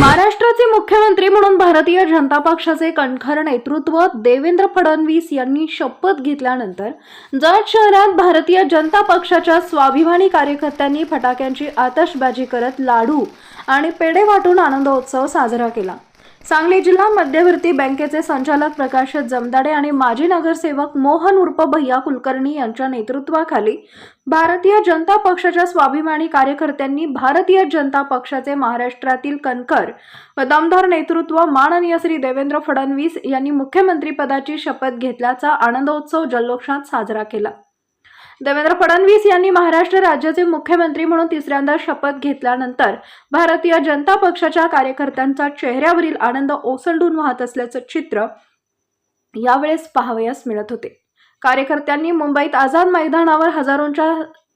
महाराष्ट्राचे मुख्यमंत्री म्हणून भारतीय जनता पक्षाचे कणखर नेतृत्व देवेंद्र फडणवीस यांनी शपथ घेतल्यानंतर जत शहरात भारतीय जनता पक्षाच्या स्वाभिमानी कार्यकर्त्यांनी फटाक्यांची आतषबाजी करत लाडू आणि पेढे वाटून आनंदोत्सव साजरा केला. सांगली जिल्हा मध्यवर्ती बँकेचे संचालक प्रकाश जमदाडे आणि माजी नगरसेवक मोहन उर्फ भैया कुलकर्णी यांच्या नेतृत्वाखाली भारतीय जनता पक्षाच्या स्वाभिमानी कार्यकर्त्यांनी भारतीय जनता पक्षाचे महाराष्ट्रातील कणखर व दमदार नेतृत्व माननीय श्री देवेंद्र फडणवीस यांनी मुख्यमंत्रीपदाची शपथ घेतल्याचा आनंदोत्सव जल्लोषात साजरा केला. देवेंद्र फडणवीस यांनी महाराष्ट्र राज्याचे मुख्यमंत्री म्हणून तिसऱ्यांदा शपथ घेतल्यानंतर भारतीय जनता पक्षाच्या कार्यकर्त्यांचा चेहऱ्यावरील आनंद ओसंडून वाहत असल्याचं चित्र यावेळेस पाहावयास मिळत होते. कार्यकर्त्यांनी मुंबईत आझाद मैदानावर हजारोंच्या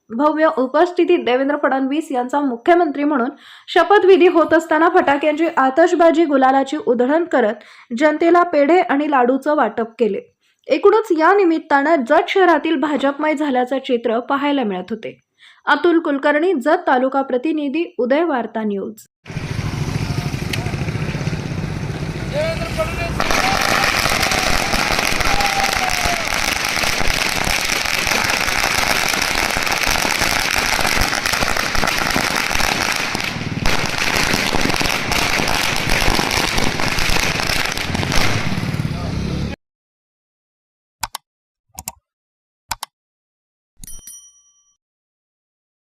भव्य उपस्थितीत देवेंद्र फडणवीस यांचा मुख्यमंत्री म्हणून शपथविधी होत असताना फटाक्यांची आतषबाजी गुलालाची उधळण करत जनतेला पेढे आणि लाडूचं वाटप केले. एकूणच या निमित्तानं जत शहरातील भाजपमय झाल्याचं चित्र पाहायला मिळत होते. अतुल कुलकर्णी जत तालुका प्रतिनिधी उदय वार्ता न्यूज. देवेंद्र